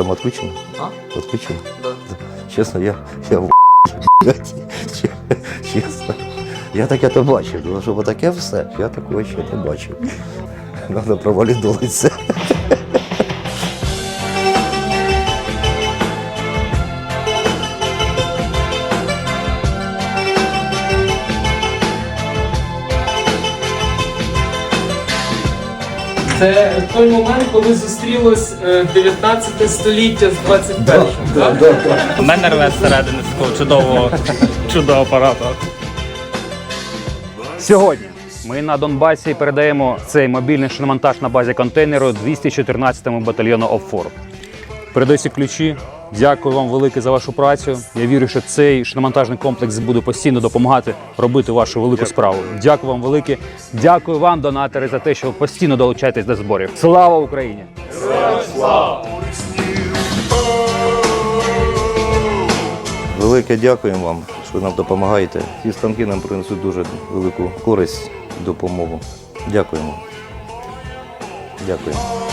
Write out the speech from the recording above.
там отключено? А? Отключено? Да. Чесно, я, я в чесно. Я таке то бачив, тому що таке все, я такого ще не бачив. Треба провалідолити це. Той момент, коли зустрілось е, 19 століття з 21 так? У мене рве зсередини з такого чудового чудового апарату. Сьогодні ми на Донбасі передаємо цей мобільний шиномонтаж на базі контейнеру 214-му батальйону ОПФОР. Передаю ці ключі. Дякую вам велике за вашу працю. Я вірю, що цей шиномонтажний комплекс буде постійно допомагати робити вашу велику справу. Дякую вам велике. Дякую вам, донатори, за те, що ви постійно долучаєтесь до зборів. Слава Україні! Велике дякуємо вам, що нам допомагаєте. Ці станки нам принесуть дуже велику користь і допомогу. Дякуємо. Дякуємо.